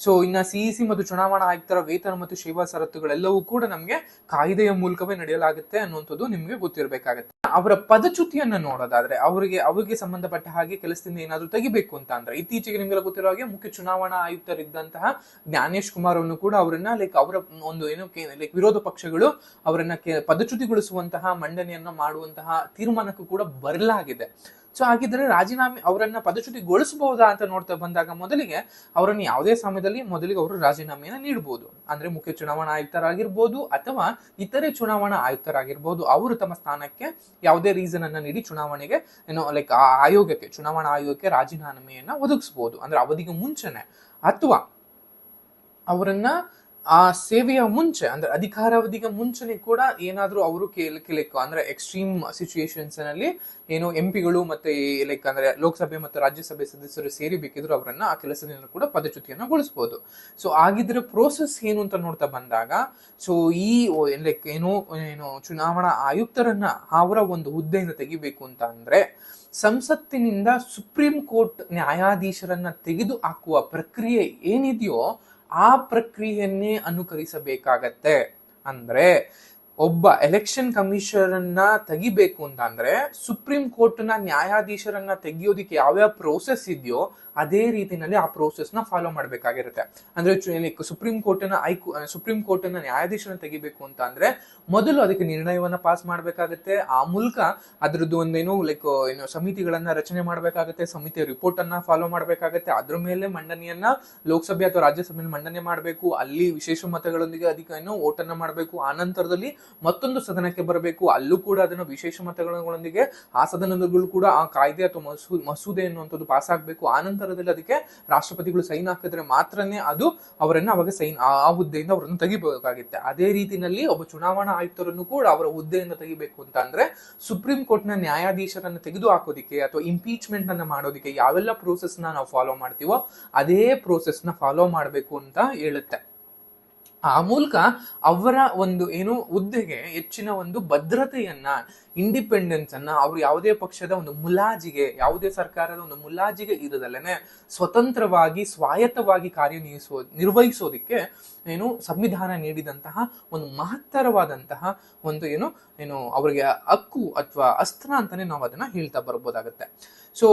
ಸೊ ಇನ್ನ ಸಿಇಸಿ ಮತ್ತು ಚುನಾವಣಾ ಆಯುಕ್ತರ ವೇತನ ಮತ್ತು ಸೇವಾ ಸರತ್ತುಗಳೆಲ್ಲವೂ ಕೂಡ ನಮಗೆ ಕಾಯ್ದೆಯ ಮೂಲಕವೇ ನಡೆಯಲಾಗುತ್ತೆ ಅನ್ನುವಂಥದ್ದು ನಿಮಗೆ ಗೊತ್ತಿರಬೇಕಾಗತ್ತೆ. ಅವರ ಪದಚ್ಯುತಿಯನ್ನು ನೋಡೋದಾದ್ರೆ ಅವರಿಗೆ ಅವರಿಗೆ ಸಂಬಂಧಪಟ್ಟ ಹಾಗೆ ಕೆಲಸದಿಂದ ಏನಾದರೂ ತೆಗಿಬೇಕು ಅಂತ ಅಂದ್ರೆ ಇತ್ತೀಚೆಗೆ ನಿಮಗೆಲ್ಲ ಗೊತ್ತಿರೋ ಹಾಗೆ ಮುಖ್ಯ ಚುನಾವಣಾ ಆಯುಕ್ತರಿದ್ದಂತಹ ಜ್ಞಾನೇಶ್ ಕುಮಾರ್ ಅನ್ನು ಕೂಡ ಅವರನ್ನ ಲೈಕ್ ಅವರ ಒಂದು ಏನು ಲೈಕ್ ವಿರೋಧ ಪಕ್ಷಗಳು ಅವರನ್ನ ಪದಚ್ಯುತಿಗೊಳಿಸುವಂತಹ ಮಂಡನೆಯನ್ನು ಮಾಡುವಂತಹ ತೀರ್ಮಾನಕ್ಕೂ ಕೂಡ ಬರಲಾಗಿದೆ. ಸೊ ಹಾಗಿದ್ರೆ ರಾಜೀನಾಮೆ ಅವರನ್ನ ಪದಚ್ಯುತಿಗೊಳಿಸಬಹುದಾ ಅಂತ ನೋಡ್ತಾ ಬಂದಾಗ ಮೊದಲಿಗೆ ಅವರನ್ನು ಯಾವುದೇ ಸಮಯದಲ್ಲಿ ಮೊದಲಿಗೆ ಅವರು ರಾಜೀನಾಮೆಯನ್ನು ನೀಡಬಹುದು ಅಂದ್ರೆ ಮುಖ್ಯ ಚುನಾವಣಾ ಆಯುಕ್ತರಾಗಿರ್ಬೋದು ಅಥವಾ ಇತರೆ ಚುನಾವಣಾ ಆಯುಕ್ತರಾಗಿರ್ಬೋದು. ಅವರು ತಮ್ಮ ಸ್ಥಾನಕ್ಕೆ ಯಾವುದೇ ರೀಸನ್ ಅನ್ನ ನೀಡಿ ಚುನಾವಣೆಗೆ, ಏನೋ ಲೈಕ್ ಆಯೋಗಕ್ಕೆ, ಚುನಾವಣಾ ಆಯೋಗಕ್ಕೆ ರಾಜೀನಾಮೆಯನ್ನ ಒದಗಿಸಬಹುದು ಅಂದ್ರೆ ಅವಧಿಗೆ ಮುಂಚೆನೆ. ಅಥವಾ ಅವರನ್ನ ಆ ಸೇವೆಯ ಮುಂಚೆ, ಅಂದ್ರೆ ಅಧಿಕಾರಾವಧಿಗೆ ಮುಂಚೆನೆ ಕೂಡ ಏನಾದರೂ ಅವರು ಲೈಕ್ ಅಂದ್ರೆ ಎಕ್ಸ್ಟ್ರೀಮ್ ಸಿಚುಯೇಷನ್ಸ್ನಲ್ಲಿ ಏನು ಎಂ ಪಿಗಳು ಮತ್ತೆ ಲೈಕ್ ಅಂದ್ರೆ ಲೋಕಸಭೆ ಮತ್ತು ರಾಜ್ಯಸಭೆ ಸದಸ್ಯರು ಸೇರಿ ಬೇಕಿದ್ರು ಅವರನ್ನ ಆ ಕೆಲಸದಿಂದ ಕೂಡ ಪದಚ್ಯುತಿಯನ್ನು ಗೊಳಿಸಬಹುದು ಸೊ ಆಗಿದ್ರೆ ಪ್ರೋಸೆಸ್ ಏನು ಅಂತ ನೋಡ್ತಾ ಬಂದಾಗ ಸೊ ಈ ಲೈಕ್ ಏನು ಏನು ಚುನಾವಣಾ ಆಯುಕ್ತರನ್ನ ಅವರ ಒಂದು ಹುದ್ದೆಯಿಂದ ತೆಗಿಬೇಕು ಅಂತ ಅಂದ್ರೆ ಸಂಸತ್ತಿನಿಂದ ಸುಪ್ರೀಂ ಕೋರ್ಟ್ ನ್ಯಾಯಾಧೀಶರನ್ನ ತೆಗೆದು ಹಾಕುವ ಪ್ರಕ್ರಿಯೆ ಏನಿದೆಯೋ ಆ ಪ್ರಕ್ರಿಯೆಯನ್ನೇ ಅನುಕರಿಸಬೇಕಾಗತ್ತೆ. ಅಂದ್ರೆ ಒಬ್ಬ ಎಲೆಕ್ಷನ್ ಕಮಿಷನರ್ನ ತೆಗಿಬೇಕು ಅಂತ ಅಂದ್ರೆ ಸುಪ್ರೀಂ ಕೋರ್ಟ್ನ ನ್ಯಾಯಾಧೀಶರನ್ನ ತೆಗಿಯೋದಿಕ್ಕೆ ಯಾವ್ಯಾವ ಪ್ರೋಸೆಸ್ ಇದೆಯೋ ಅದೇ ರೀತಿನಲ್ಲಿ ಆ ಪ್ರೋಸೆಸ್ನ ಫಾಲೋ ಮಾಡಬೇಕಾಗಿರುತ್ತೆ. ಅಂದ್ರೆ ಸುಪ್ರೀಂ ಕೋರ್ಟ್ನ ಐಕು ಸುಪ್ರೀಂ ಕೋರ್ಟ್ನ ನ್ಯಾಯಾಧೀಶರನ್ನ ತೆಗಿಬೇಕು ಅಂತ ಅಂದ್ರೆ ಮೊದಲು ಅದಕ್ಕೆ ನಿರ್ಣಯವನ್ನ ಪಾಸ್ ಮಾಡಬೇಕಾಗುತ್ತೆ. ಆ ಮೂಲಕ ಅದ್ರದ್ದು ಒಂದೇನು ಲೈಕ್ ಏನು ಸಮಿತಿಗಳನ್ನ ರಚನೆ ಮಾಡಬೇಕಾಗುತ್ತೆ ಸಮಿತಿಯ ರಿಪೋರ್ಟ್ ಅನ್ನ ಫಾಲೋ ಮಾಡಬೇಕಾಗುತ್ತೆ. ಅದ್ರ ಮೇಲೆ ಮಂಡನೆಯನ್ನ ಲೋಕಸಭೆ ಅಥವಾ ರಾಜ್ಯಸಭೆಯಲ್ಲಿ ಮಂಡನೆ ಮಾಡಬೇಕು. ಅಲ್ಲಿ ವಿಶೇಷ ಮತಗಳೊಂದಿಗೆ ಅದಕ್ಕೆ ಏನು ಓಟನ್ನ ಮಾಡಬೇಕು. ಆ ನಂತರದಲ್ಲಿ ಮತ್ತೊಂದು ಸದನಕ್ಕೆ ಬರಬೇಕು. ಅಲ್ಲೂ ಕೂಡ ಅದನ್ನು ವಿಶೇಷ ಮತಗಳೊಂದಿಗೆ ಆ ಸದನಗಳು ಕೂಡ ಆ ಕಾಯ್ದೆ ಅಥವಾ ಮಸೂ, ಮಸೂದೆ ಅನ್ನುವಂಥದ್ದು ಪಾಸ್ ಆಗಬೇಕು. ಆ ನಂತರದಲ್ಲಿ ಅದಕ್ಕೆ ರಾಷ್ಟ್ರಪತಿಗಳು ಸೈನ್ ಹಾಕಿದ್ರೆ ಮಾತ್ರನೇ ಅದು ಅವರನ್ನು ಅವಾಗ ಸೈನ್ ಆ ಹುದ್ದೆಯಿಂದ ಅವರನ್ನು ತೆಗಿಬೇಕಾಗುತ್ತೆ. ಅದೇ ರೀತಿಯಲ್ಲಿ ಒಬ್ಬ ಚುನಾವಣಾ ಆಯುಕ್ತರನ್ನು ಕೂಡ ಅವರ ಹುದ್ದೆಯಿಂದ ತೆಗಿಬೇಕು ಅಂತ ಅಂದ್ರೆ ಸುಪ್ರೀಂ ಕೋರ್ಟ್ನ ನ್ಯಾಯಾಧೀಶರನ್ನು ತೆಗೆದು ಹಾಕೋದಿಕ್ಕೆ ಅಥವಾ ಇಂಪೀಚ್ಮೆಂಟ್ ಅನ್ನು ಮಾಡೋದಿಕ್ಕೆ ಯಾವೆಲ್ಲ ಪ್ರೋಸೆಸ್ನ ನಾವು ಫಾಲೋ ಮಾಡ್ತೀವೋ ಅದೇ ಪ್ರೋಸೆಸ್ನ ಫಾಲೋ ಮಾಡಬೇಕು ಅಂತ ಹೇಳುತ್ತೆ. ಆ ಮೂಲಕ ಅವರ ಒಂದು ಏನು ಹುದ್ದೆಗೆ ಹೆಚ್ಚಿನ ಒಂದು ಭದ್ರತೆಯನ್ನ ಇಂಡಿಪೆಂಡೆನ್ಸ್ ಅನ್ನ ಅವರು ಯಾವುದೇ ಪಕ್ಷದ ಒಂದು ಮುಲಾಜಿಗೆ, ಯಾವುದೇ ಸರ್ಕಾರದ ಒಂದು ಮುಲಾಜಿಗೆ ಇರದಲ್ಲೇ ಸ್ವತಂತ್ರವಾಗಿ, ಸ್ವಾಯತ್ತವಾಗಿ ಕಾರ್ಯನಿರ್ವಹಿಸೋ ನಿರ್ವಹಿಸೋದಕ್ಕೆ ಏನು ಸಂವಿಧಾನ ನೀಡಿದಂತಹ ಒಂದು ಮಹತ್ತರವಾದಂತಹ ಒಂದು ಏನು ಏನು ಅವರಿಗೆ ಹಕ್ಕು ಅಥವಾ ಅಸ್ತ್ರ ಅಂತಾನೆ ನಾವು ಅದನ್ನ ಹೇಳ್ತಾ ಬರ್ಬೋದಾಗತ್ತೆ. ಸೊ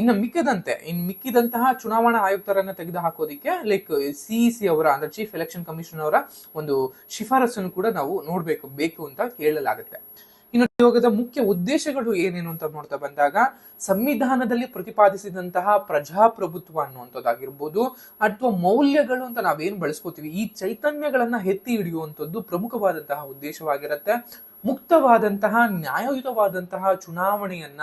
ಇನ್ನು ಮಿಕ್ಕದಂತೆ, ಇನ್ ಮಿಕ್ಕಿದಂತಹ ಚುನಾವಣಾ ಆಯುಕ್ತರನ್ನ ತೆಗೆದು ಹಾಕೋದಿಕ್ಕೆ ಲೈಕ್ ಸಿ ಸಿ ಅವರ ಅಂದ್ರೆ ಚೀಫ್ ಎಲೆಕ್ಷನ್ ಕಮಿಷನ್ ಅವರ ಒಂದು ಶಿಫಾರಸನ್ನು ಕೂಡ ನಾವು ನೋಡ್ಬೇಕು, ಬೇಕು ಅಂತ ಕೇಳಲಾಗುತ್ತೆ. ಇನ್ನು ನಿಯೋಗದ ಮುಖ್ಯ ಉದ್ದೇಶಗಳು ಏನೇನು ಅಂತ ನೋಡ್ತಾ ಬಂದಾಗ, ಸಂವಿಧಾನದಲ್ಲಿ ಪ್ರತಿಪಾದಿಸಿದಂತಹ ಪ್ರಜಾಪ್ರಭುತ್ವ ಅನ್ನುವಂಥದ್ದಾಗಿರ್ಬೋದು, ಅಥವಾ ಮೌಲ್ಯಗಳು ಅಂತ ನಾವೇನು ಬಳಸ್ಕೋತೀವಿ, ಈ ಚೈತನ್ಯಗಳನ್ನ ಎತ್ತಿ ಹಿಡಿಯುವಂಥದ್ದು ಪ್ರಮುಖವಾದಂತಹ ಉದ್ದೇಶವಾಗಿರುತ್ತೆ. ಮುಕ್ತವಾದಂತಹ, ನ್ಯಾಯಯುತವಾದಂತಹ ಚುನಾವಣೆಯನ್ನ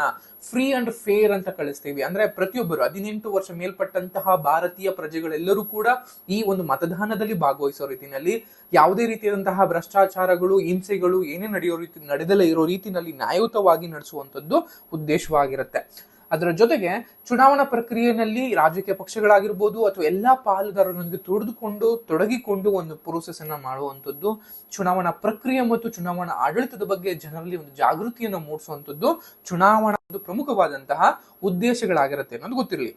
ಫ್ರೀ ಅಂಡ್ ಫೇರ್ ಅಂತ ಕಳಿಸ್ತೀವಿ. ಅಂದ್ರೆ ಪ್ರತಿಯೊಬ್ಬರು, ಹದಿನೆಂಟು ವರ್ಷ ಮೇಲ್ಪಟ್ಟಂತಹ ಭಾರತೀಯ ಪ್ರಜೆಗಳೆಲ್ಲರೂ ಕೂಡ ಈ ಒಂದು ಮತದಾನದಲ್ಲಿ ಭಾಗವಹಿಸೋ ರೀತಿಯಲ್ಲಿ ಯಾವುದೇ ರೀತಿಯಾದಂತಹ ಭ್ರಷ್ಟಾಚಾರಗಳು, ಹಿಂಸೆಗಳು ಏನೇ ನಡೆಯೋ ರೀತಿ, ನಡೆದಲೇ ಇರೋ ರೀತಿಯಲ್ಲಿ ನ್ಯಾಯಯುತವಾಗಿ ನಡೆಸುವಂಥದ್ದು ಉದ್ದೇಶವಾಗಿರುತ್ತೆ. ಅದರ ಜೊತೆಗೆ ಚುನಾವಣಾ ಪ್ರಕ್ರಿಯೆಯಲ್ಲಿ ರಾಜಕೀಯ ಪಕ್ಷಗಳಾಗಿರ್ಬೋದು ಅಥವಾ ಎಲ್ಲಾ ಪಾಲುದಾರರೊಂದಿಗೆ ತೊಡೆದುಕೊಂಡು ತೊಡಗಿಕೊಂಡು ಒಂದು ಪ್ರೋಸೆಸ್ ಅನ್ನ ಮಾಡುವಂಥದ್ದು, ಚುನಾವಣಾ ಪ್ರಕ್ರಿಯೆ ಮತ್ತು ಚುನಾವಣಾ ಆಡಳಿತದ ಬಗ್ಗೆ ಜನರಲ್ಲಿ ಒಂದು ಜಾಗೃತಿಯನ್ನು ಮೂಡಿಸುವಂಥದ್ದು ಚುನಾವಣಾ ಒಂದು ಪ್ರಮುಖವಾದಂತಹ ಉದ್ದೇಶಗಳಾಗಿರುತ್ತೆ ಅನ್ನೋದು ಗೊತ್ತಿರಲಿ.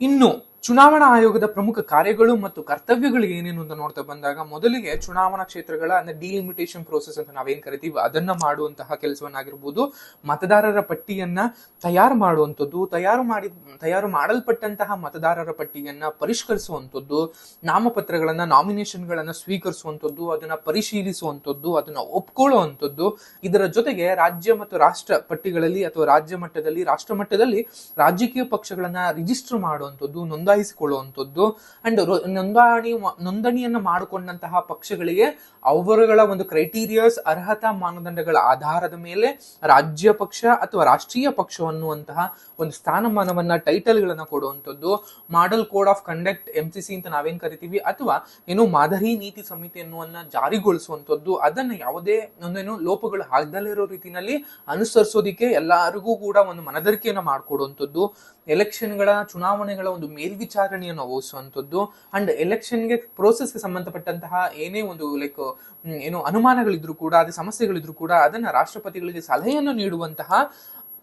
ಇನ್ನು ಚುನಾವಣಾ ಆಯೋಗದ ಪ್ರಮುಖ ಕಾರ್ಯಗಳು ಮತ್ತು ಕರ್ತವ್ಯಗಳು ಏನೇನು ಅಂತ ನೋಡ್ತಾ ಬಂದಾಗ ಮೊದಲಿಗೆ ಚುನಾವಣಾ ಕ್ಷೇತ್ರಗಳ ಅಂದ್ರೆ ಡಿಲಿಮಿಟೇಷನ್ ಪ್ರೋಸೆಸ್ ಅಂತ ನಾವೇನ್ ಕರಿತೀವಿ, ಅದನ್ನ ಮಾಡುವಂತಹ ಕೆಲಸವನ್ನಾಗಿರ್ಬೋದು, ಮತದಾರರ ಪಟ್ಟಿಯನ್ನ ತಯಾರು ಮಾಡುವಂಥದ್ದು, ತಯಾರು ಮಾಡಿ ತಯಾರು ಮಾಡಲ್ಪಟ್ಟಂತಹ ಮತದಾರರ ಪಟ್ಟಿಯನ್ನ ಪರಿಷ್ಕರಿಸುವಂಥದ್ದು, ನಾಮಪತ್ರಗಳನ್ನ ನಾಮಿನೇಷನ್ಗಳನ್ನ ಸ್ವೀಕರಿಸುವಂಥದ್ದು, ಅದನ್ನ ಪರಿಶೀಲಿಸುವಂಥದ್ದು, ಅದನ್ನ ಒಪ್ಕೊಳ್ಳುವಂಥದ್ದು, ಇದರ ಜೊತೆಗೆ ರಾಜ್ಯ ಮತ್ತು ರಾಷ್ಟ್ರ ಪಟ್ಟಿಗಳಲ್ಲಿ ಅಥವಾ ರಾಜ್ಯ ಮಟ್ಟದಲ್ಲಿ, ರಾಷ್ಟ್ರ ಮಟ್ಟದಲ್ಲಿ ರಾಜಕೀಯ ಪಕ್ಷಗಳನ್ನ ರಿಜಿಸ್ಟರ್ ಮಾಡುವಂಥದ್ದು ನೋಂದಾಯಿಸಿಕೊಳ್ಳುವಂಥದ್ದು. ಅಂಡ್ ನೋಂದಣಿ, ನೋಂದಣಿಯನ್ನು ಮಾಡಿಕೊಂಡಂತಹ ಪಕ್ಷಗಳಿಗೆ ಅವರುಗಳ ಒಂದು ಕ್ರೈಟೀರಿಯಾಸ್ ಅರ್ಹತಾ ಮಾನದಂಡಗಳ ಆಧಾರದ ಮೇಲೆ ರಾಜ್ಯ ಪಕ್ಷ ಅಥವಾ ರಾಷ್ಟ್ರೀಯ ಪಕ್ಷ ಅನ್ನುವಂತಹ ಒಂದು ಸ್ಥಾನಮಾನವನ್ನ ಟೈಟಲ್ಗಳನ್ನು ಕೊಡುವಂಥದ್ದು. Model code of conduct M C C ಅಂತ ನಾವೇನ್ ಕರಿತೀವಿ? ಅಥವಾ ಏನು ಮಾದರಿ ನೀತಿ ಸಮಿತಿ ಅನ್ನುವನ್ನ ಜಾರಿಗೊಳಿಸುವಂಥದ್ದು. ಅದನ್ನ ಯಾವುದೇ ಒಂದೇನು ಲೋಪಗಳು ಇರೋ ರೀತಿಯಲ್ಲಿ ಅನುಸರಿಸೋದಿಕ್ಕೆ ಎಲ್ಲರಿಗೂ ಕೂಡ ಒಂದು ಮನದರಿಕೆಯನ್ನು ಮಾಡಿಕೊಡುವಂಥದ್ದು. ಎಲೆಕ್ಷನ್ಗಳ ಚುನಾವಣೆಗಳ ಒಂದು ಮೇಲ್ವಿಚಾರಣೆಯನ್ನು ವಹಿಸುವಂಥದ್ದು ಅಂಡ್ ಎಲೆಕ್ಷನ್ಗೆ ಪ್ರೋಸೆಸ್ಗೆ ಸಂಬಂಧಪಟ್ಟಂತಹ ಏನೇ ಒಂದು ಲೈಕ್ ಏನು ಅನುಮಾನಗಳಿದ್ರು ಕೂಡ, ಅದೇ ಸಮಸ್ಯೆಗಳಿದ್ರು ಕೂಡ ಅದನ್ನ ರಾಷ್ಟ್ರಪತಿಗಳಿಗೆ ಸಲಹೆಯನ್ನು ನೀಡುವಂತಹ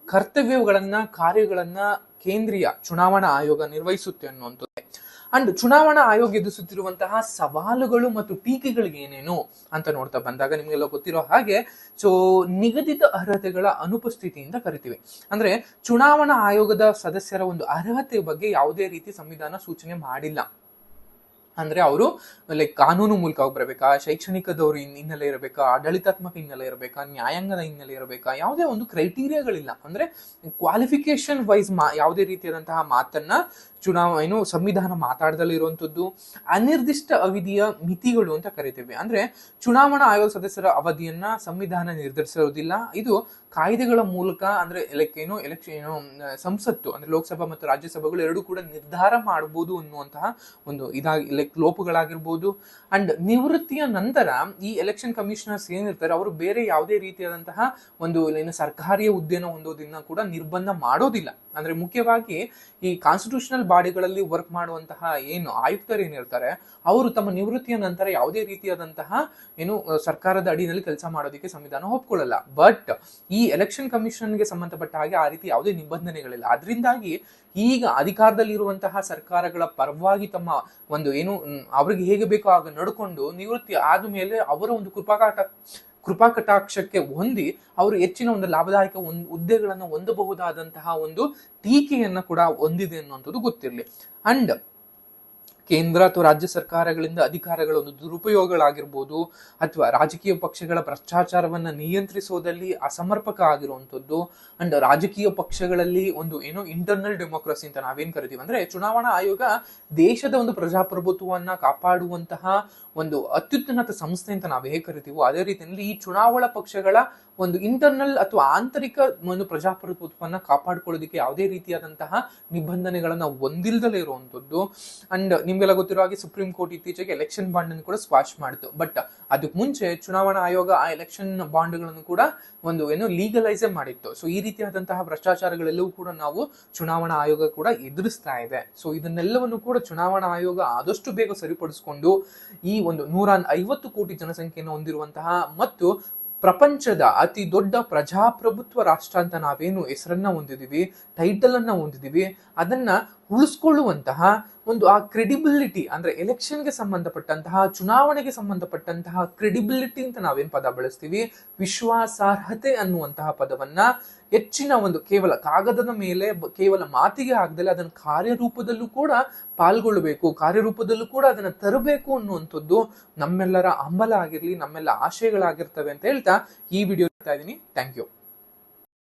ಕರ್ತವ್ಯಗಳನ್ನ, ಕಾರ್ಯಗಳನ್ನ ಕೇಂದ್ರೀಯ ಚುನಾವಣಾ ಆಯೋಗ ನಿರ್ವಹಿಸುತ್ತೆ ಅನ್ನುವಂಥದ್ದು. ಅಂಡ್ ಚುನಾವಣಾ ಆಯೋಗ ಎದುರಿಸುತ್ತಿರುವಂತಹ ಸವಾಲುಗಳು ಮತ್ತು ಟೀಕೆಗಳಿಗೆ ಏನೇನು ಅಂತ ನೋಡ್ತಾ ಬಂದಾಗ ನಿಮಗೆಲ್ಲ ಗೊತ್ತಿರೋ ಹಾಗೆ, ಸೊ ನಿಗದಿತ ಅರ್ಹತೆಗಳ ಅನುಪಸ್ಥಿತಿಯಿಂದ ಕರಿತೀವಿ. ಅಂದ್ರೆ ಚುನಾವಣಾ ಆಯೋಗದ ಸದಸ್ಯರ ಒಂದು ಅರ್ಹತೆ ಬಗ್ಗೆ ಯಾವುದೇ ರೀತಿ ಸಂವಿಧಾನ ಸೂಚನೆ ಮಾಡಿಲ್ಲ. ಅಂದ್ರೆ ಅವರು ಲೈಕ್ ಕಾನೂನು ಮೂಲಕ ಬರಬೇಕಾ, ಶೈಕ್ಷಣಿಕದವ್ರು ಹಿನ್- ಹಿನ್ನೆಲೆ ಇರಬೇಕಾ, ಆಡಳಿತಾತ್ಮಕ ಹಿನ್ನೆಲೆ ಇರಬೇಕಾ, ನ್ಯಾಯಾಂಗದ ಹಿನ್ನೆಲೆ ಇರಬೇಕಾ, ಯಾವುದೇ ಒಂದು ಕ್ರೈಟೀರಿಯಾಗಳಿಲ್ಲ ಅಂದ್ರೆ ಕ್ವಾಲಿಫಿಕೇಶನ್ ವೈಸ್ ಮಾ, ಯಾವುದೇ ರೀತಿಯಾದಂತಹ ಮಾತನ್ನ ಚುನಾವ ಏನು ಸಂವಿಧಾನ ಮಾತಾಡದಲ್ಲಿ ಇರುವಂತದ್ದು ಅನಿರ್ದಿಷ್ಟ ಅವಧಿಯ ಮಿತಿಗಳು ಅಂತ ಕರಿತೇವೆ. ಅಂದ್ರೆ ಚುನಾವಣಾ ಆಯೋಗ ಸದಸ್ಯರ ಅವಧಿಯನ್ನ ಸಂವಿಧಾನ ನಿರ್ಧರಿಸಿರೋದಿಲ್ಲ ಇದು ಕಾಯ್ದೆಗಳ ಮೂಲಕ ಅಂದ್ರೆ ಎಲೆಕ್ ಏನು ಎಲೆಕ್ಷನ್ ಏನು, ಸಂಸತ್ತು ಅಂದ್ರೆ ಲೋಕಸಭಾ ಮತ್ತು ರಾಜ್ಯಸಭೆಗಳು ಎರಡೂ ಕೂಡ ನಿರ್ಧಾರ ಮಾಡಬಹುದು ಅನ್ನುವಂತಹ ಒಂದು ಇದಾಗಿ ಲೈಕ್ ಲೋಪಗಳಾಗಿರ್ಬೋದು. ಅಂಡ್ ನಿವೃತ್ತಿಯ ನಂತರ ಈ ಎಲೆಕ್ಷನ್ ಕಮಿಷನರ್ಸ್ ಏನಿರ್ತಾರೆ, ಅವರು ಬೇರೆ ಯಾವುದೇ ರೀತಿಯಾದಂತಹ ಒಂದು ಏನು ಸರ್ಕಾರಿ ಹುದ್ದೆನ ಹೊಂದೋದನ್ನ ಕೂಡ ನಿರ್ಬಂಧ ಮಾಡೋದಿಲ್ಲ. ಅಂದ್ರೆ ಮುಖ್ಯವಾಗಿ ಈ ಕಾನ್ಸ್ಟಿಟ್ಯೂಷನಲ್ ಬಾಡಿಗಳಲ್ಲಿ ವರ್ಕ್ ಮಾಡುವಂತಹ ಏನು ಆಯುಕ್ತರು ಏನಿರ್ತಾರೆ ಅವರು ತಮ್ಮ ನಿವೃತ್ತಿಯ ನಂತರ ಯಾವುದೇ ರೀತಿಯಾದಂತಹ ಏನು ಸರ್ಕಾರದ ಅಡಿಯಲ್ಲಿ ಕೆಲಸ ಮಾಡೋದಕ್ಕೆ ಸಂವಿಧಾನ ಒಪ್ಕೊಳ್ಳಲ್ಲ. ಬಟ್ ಈ ಎಲೆಕ್ಷನ್ ಕಮಿಷನ್ಗೆ ಸಂಬಂಧಪಟ್ಟ ಹಾಗೆ ಆ ರೀತಿ ಯಾವುದೇ ನಿಬಂಧನೆಗಳಿಲ್ಲ. ಅದರಿಂದಾಗಿ ಈಗ ಅಧಿಕಾರದಲ್ಲಿರುವಂತಹ ಸರ್ಕಾರಗಳ ಪರವಾಗಿ ತಮ್ಮ ಒಂದು ಏನು ಅವ್ರಿಗೆ ಹೇಗೆ ಬೇಕೋ ಆಗ ನಡ್ಕೊಂಡು ನಿವೃತ್ತಿ ಆದ ಮೇಲೆ ಅವರ ಒಂದು ಕೃಪಾಕಾಟ ಕೃಪಾ ಕಟಾಕ್ಷಕ್ಕೆ ಹೊಂದಿ ಅವರು ಹೆಚ್ಚಿನ ಒಂದು ಲಾಭದಾಯಕ ಒಂದು ಹುದ್ದೆಗಳನ್ನು ಹೊಂದಬಹುದಾದಂತಹ ಒಂದು ಟೀಕೆಯನ್ನು ಕೂಡ ಹೊಂದಿದೆ ಅನ್ನುವಂಥದ್ದು ಗೊತ್ತಿರಲಿ. ಅಂಡ್ ಕೇಂದ್ರ ಅಥವಾ ರಾಜ್ಯ ಸರ್ಕಾರಗಳಿಂದ ಅಧಿಕಾರಗಳ ಒಂದು ದುರುಪಯೋಗಗಳಾಗಿರ್ಬೋದು ಅಥವಾ ರಾಜಕೀಯ ಪಕ್ಷಗಳ ಭ್ರಷ್ಟಾಚಾರವನ್ನು ನಿಯಂತ್ರಿಸೋದಲ್ಲಿ ಅಸಮರ್ಪಕ ಆಗಿರುವಂಥದ್ದು, ಅಂಡ್ ರಾಜಕೀಯ ಪಕ್ಷಗಳಲ್ಲಿ ಒಂದು ಏನು ಇಂಟರ್ನಲ್ ಡೆಮೋಕ್ರಸಿ ಅಂತ ನಾವೇನು ಕರಿತೀವಿ ಅಂದ್ರೆ ಚುನಾವಣಾ ಆಯೋಗ ದೇಶದ ಒಂದು ಪ್ರಜಾಪ್ರಭುತ್ವವನ್ನು ಕಾಪಾಡುವಂತಹ ಒಂದು ಅತ್ಯುನ್ನತ ಸಂಸ್ಥೆ ಅಂತ ನಾವು ಹೇಗೆ ಕರಿತೀವೋ ಅದೇ ರೀತಿಯಲ್ಲಿ ಈ ಚುನಾವಣಾ ಪಕ್ಷಗಳ ಒಂದು ಇಂಟರ್ನಲ್ ಅಥವಾ ಆಂತರಿಕ ಒಂದು ಪ್ರಜಾಪ್ರಭುತ್ವವನ್ನು ಕಾಪಾಡ್ಕೊಳ್ಳೋದಕ್ಕೆ ಯಾವುದೇ ರೀತಿಯಾದಂತಹ ನಿಬಂಧನೆಗಳನ್ನು ಹೊಂದಿಲ್ದಲೇ ಇರುವಂಥದ್ದು ಅಂಡ್ ನಿಮಗೆಲ್ಲ ಗೊತ್ತಿರೋ ಹಾಗೆ ಸುಪ್ರೀಂ ಕೋರ್ಟ್ ಇತ್ತೀಚೆಗೆ ಎಲೆಕ್ಷನ್ ಬಾಂಡ್ ಅನ್ನು ಕೂಡ ಸ್ವಾಶ್ ಮಾಡಿತು. ಬಟ್ ಅದಕ್ಕೆ ಮುಂಚೆ ಚುನಾವಣಾ ಆಯೋಗ ಆ ಎಲೆಕ್ಷನ್ ಬಾಂಡ್ಗಳನ್ನು ಕೂಡ ಒಂದು ಏನು ಲೀಗಲೈಸೇ ಮಾಡಿತ್ತು. ಸೊ ಈ ರೀತಿಯಾದಂತಹ ಭ್ರಷ್ಟಾಚಾರಗಳೆಲ್ಲವೂ ಕೂಡ ನಾವು ಚುನಾವಣಾ ಆಯೋಗ ಕೂಡ ಎದುರಿಸ್ತಾ ಇದೆ. ಸೊ ಇದನ್ನೆಲ್ಲವನ್ನು ಕೂಡ ಚುನಾವಣಾ ಆಯೋಗ ಆದಷ್ಟು ಬೇಗ ಸರಿಪಡಿಸಿಕೊಂಡು ಈ ಒಂದು ನೂರ ಐವತ್ತು ಕೋಟಿ ಜನಸಂಖ್ಯೆಯನ್ನು ಹೊಂದಿರುವಂತಹ ಮತ್ತು ಪ್ರಪಂಚದ ಅತಿ ದೊಡ್ಡ ಪ್ರಜಾಪ್ರಭುತ್ವ ರಾಷ್ಟ್ರ ಅಂತ ನಾವೇನು ಹೆಸರನ್ನ ಹೊಂದಿದ್ದೀವಿ ಟೈಟಲ್ ಅನ್ನ ಹೊಂದಿದೀವಿ ಅದನ್ನ ಉಳಿಸ್ಕೊಳ್ಳುವಂತಹ ಒಂದು ಆ ಕ್ರೆಡಿಬಿಲಿಟಿ ಅಂದ್ರೆ ಎಲೆಕ್ಷನ್ಗೆ ಸಂಬಂಧಪಟ್ಟಂತಹ, ಚುನಾವಣೆಗೆ ಸಂಬಂಧಪಟ್ಟಂತಹ ಕ್ರೆಡಿಬಿಲಿಟಿ ಅಂತ ನಾವೇನ್ ಪದ ಬಳಸ್ತೀವಿ? ವಿಶ್ವಾಸಾರ್ಹತೆ ಅನ್ನುವಂತಹ ಪದವನ್ನ ಹೆಚ್ಚಿನ ಒಂದು ಕೇವಲ ಕಾಗದದ ಮೇಲೆ ಕೇವಲ ಮಾತಿಗೆ ಆಗದಲ್ಲ ಅದನ್ನು ಕಾರ್ಯರೂಪದಲ್ಲೂ ಕೂಡ ಪಾಲ್ಗೊಳ್ಳಬೇಕು, ಕಾರ್ಯರೂಪದಲ್ಲೂ ಕೂಡ ಅದನ್ನ ತರಬೇಕು ಅನ್ನುವಂಥದ್ದು ನಮ್ಮೆಲ್ಲರ ಹಂಬಲ ಆಗಿರಲಿ ನಮ್ಮೆಲ್ಲ ಆಶಯಗಳಾಗಿರ್ತವೆ ಅಂತ ಹೇಳ್ತಾ ಈ ವಿಡಿಯೋ ಇದ್ದೀನಿ. Thank you